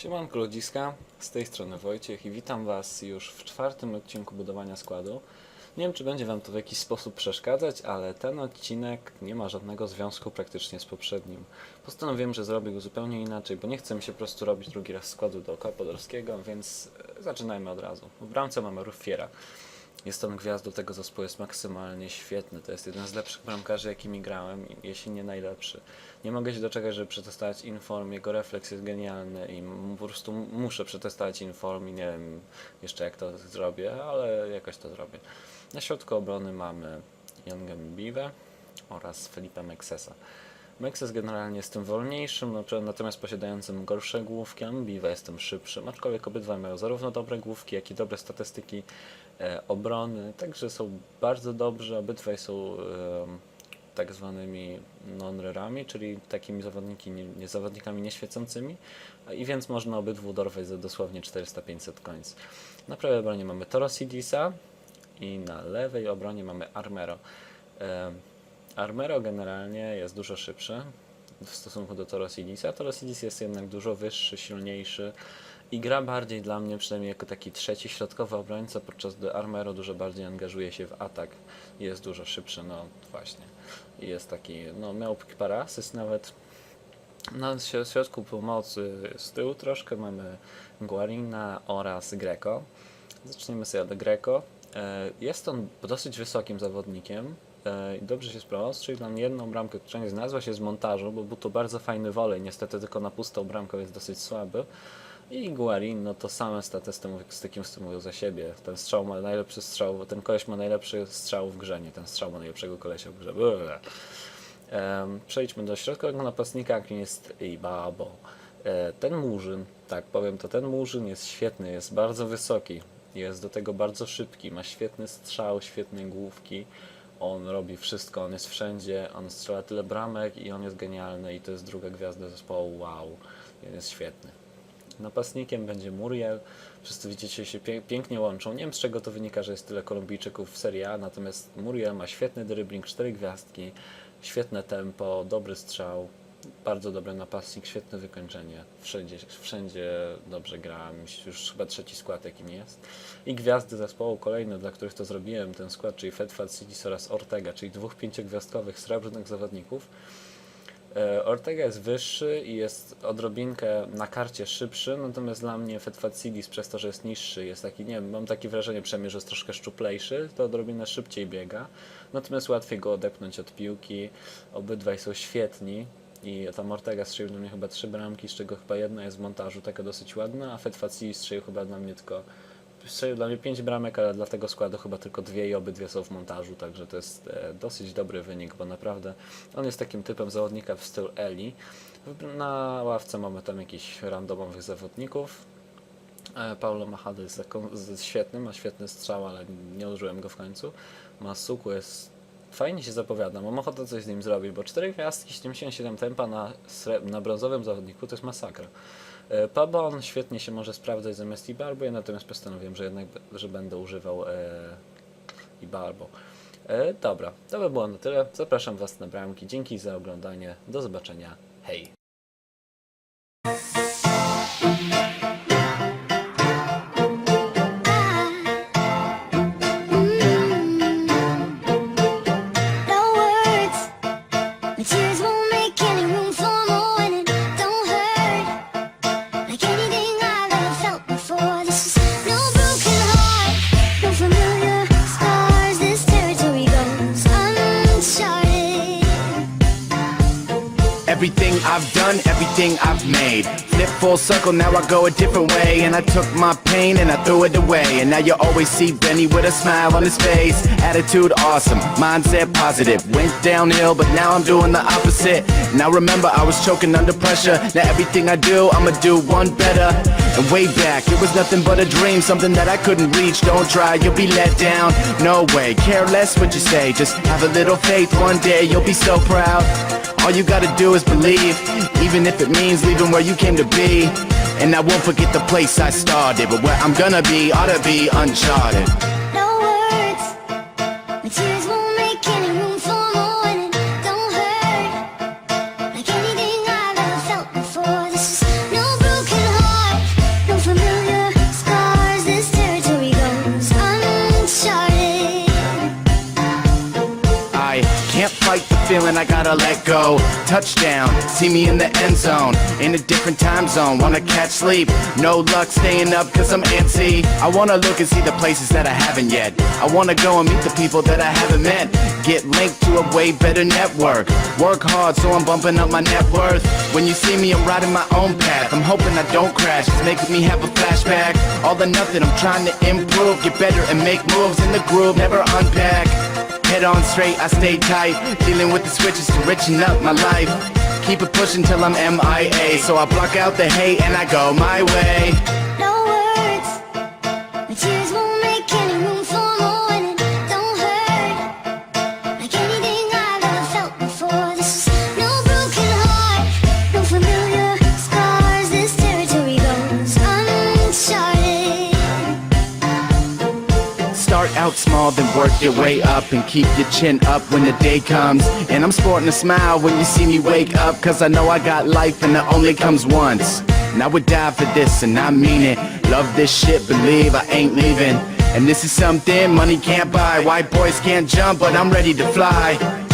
Siemanko ludziska, z tej strony Wojciech i witam Was już w czwartym odcinku budowania składu. Nie wiem, czy będzie Wam to w jakiś sposób przeszkadzać, ale ten odcinek nie ma żadnego związku praktycznie z poprzednim. Postanowiłem, że zrobię go zupełnie inaczej, bo nie chcę mi się po prostu robić drugi raz składu dookoła Podolskiego, więc e, zaczynajmy od razu. W bramce mamy Ruffiera. Jest on gwiazdą tego zespołu, jest maksymalnie świetny. To jest jeden z lepszych bramkarzy, jakimi grałem, jeśli nie najlepszy. Nie mogę się doczekać, żeby przetestować Inform. Jego refleks jest genialny i po prostu muszę przetestować Inform i nie wiem jeszcze jak to zrobię, ale jakoś to zrobię. Na środku obrony mamy Young'a Mbiwe oraz Felipe Mexesa. Mexes generalnie jest tym wolniejszym, natomiast posiadającym gorsze główki, a Mbiwe jest tym szybszym, aczkolwiek obydwa mają zarówno dobre główki, jak i dobre statystyki e, obrony, także są bardzo dobrzy, obydwaj są em, tak zwanymi non-rerami, czyli takimi zawodniki, nie, zawodnikami nieświecącymi i więc można obydwu dorwać za dosłownie 400-500 końc. Na prawej obronie mamy Toro Sidisa i na lewej obronie mamy Armero. Em, Armero generalnie jest dużo szybszy w stosunku do Toro Sidisa. Toro Sidis jest jednak dużo wyższy, silniejszy i gra bardziej dla mnie, przynajmniej jako taki trzeci środkowy obrońca, podczas gdy Armero dużo bardziej angażuje się w atak jest dużo szybszy, no właśnie. Jest taki, no miał parę asyst nawet. Na środ- środku pomocy z tyłu troszkę mamy Guarina oraz Greco. Zaczniemy sobie od Greco. E, Jest on dosyć wysokim zawodnikiem i dobrze się sprawował. Strzelił nam jedną bramkę, która nie znalazła się z montażu, bo był to bardzo fajny wolej. Niestety tylko na pustą bramkę jest dosyć słaby. I Guarin, no to same statystyki z tym mówią za siebie. Ten strzał ma najlepszy strzał, ten koleś ma najlepszy strzał w grze, nie ten strzał ma najlepszego kolesia w grze. Przejdźmy do środkowego napastnika, jakim jest Ibabo. E, Ten murzyn, tak powiem to, ten murzyn jest świetny, jest bardzo wysoki, jest do tego bardzo szybki, ma świetny strzał, świetne główki. On robi wszystko, on jest wszędzie, on strzela tyle bramek i on jest genialny i to jest druga gwiazda zespołu, wow, on jest świetny. Napastnikiem będzie Muriel. Wszyscy widzicie się pięknie łączą. Nie wiem z czego to wynika, że jest tyle Kolumbijczyków w Serie A, natomiast Muriel ma świetny dribbling, 4 gwiazdki, świetne tempo, dobry strzał, bardzo dobry napastnik, świetne wykończenie. Wszędzie, wszędzie dobrze gra, już chyba trzeci skład jakim jest. I gwiazdy zespołu kolejne, dla których to zrobiłem ten skład, czyli Fedfat oraz Ortega, czyli dwóch pięciogwiazdkowych srebrnych zawodników. E, Ortega jest wyższy i jest odrobinkę na karcie szybszy, natomiast dla mnie Fetfacidis przez to, że jest niższy, jest taki, nie wiem, mam takie wrażenie przynajmniej, że jest troszkę szczuplejszy, to odrobinę szybciej biega, natomiast łatwiej go odepnąć od piłki, obydwaj są świetni i tam Ortega strzelił na mnie chyba trzy bramki, z czego chyba jedna jest w montażu, taka dosyć ładna, a Fetfacidis strzelił chyba na mnie tylko strzelił dla mnie 5 bramek, ale dla tego składu chyba tylko dwie i obydwie są w montażu, także to jest e, dosyć dobry wynik, bo naprawdę on jest takim typem zawodnika w stylu Eli. Na ławce mamy tam jakichś randomowych zawodników. E, Paulo Machado jest świetny, ma świetny strzał, ale nie użyłem go w końcu. Masuku jest fajnie się zapowiada, mam ochotę coś z nim zrobić, bo 4 gwiazdki, 77 tempa na, na brązowym zawodniku to jest masakra. E, Pabon świetnie się może sprawdzać zamiast Ibarbo, ja natomiast postanowiłem, że jednak że będę używał e, Ibarbo. E, dobra, to by było na tyle. Zapraszam Was na bramki. Dzięki za oglądanie. Do zobaczenia. Hej! Everything I've done, everything I've made. Flip full circle, now I go a different way. And I took my pain and I threw it away. And now you always see Benny with a smile on his face. Attitude awesome, mindset positive. Went downhill, but now I'm doing the opposite. Now remember, I was choking under pressure. Now everything I do, I'ma do one better. And way back, it was nothing but a dream, something that I couldn't reach. Don't try, you'll be let down. No way, care less what you say. Just have a little faith, one day you'll be so proud. All you gotta do is believe, even if it means leaving where you came to be. And I won't forget the place I started, but where I'm gonna be ought to be uncharted. Feeling I gotta let go. Touchdown, see me in the end zone. In a different time zone, wanna catch sleep. No luck staying up cause I'm antsy. I wanna look and see the places that I haven't yet. I wanna go and meet the people that I haven't met. Get linked to a way better network. Work hard so I'm bumping up my net worth. When you see me, I'm riding my own path. I'm hoping I don't crash. It's making me have a flashback. All or nothing, I'm trying to improve. Get better and make moves in the groove, never unpack. Head on straight, I stay tight. Dealing with the switches to richen up my life. Keep it pushing till I'm MIA. So I block out the hate and I go my way. Start out small, then work your way up and keep your chin up when the day comes. And I'm sporting a smile when you see me wake up, cause I know I got life and it only comes once. And I would die for this, and I mean it. Love this shit, believe I ain't leaving. And this is something money can't buy. White boys can't jump, but I'm ready to fly.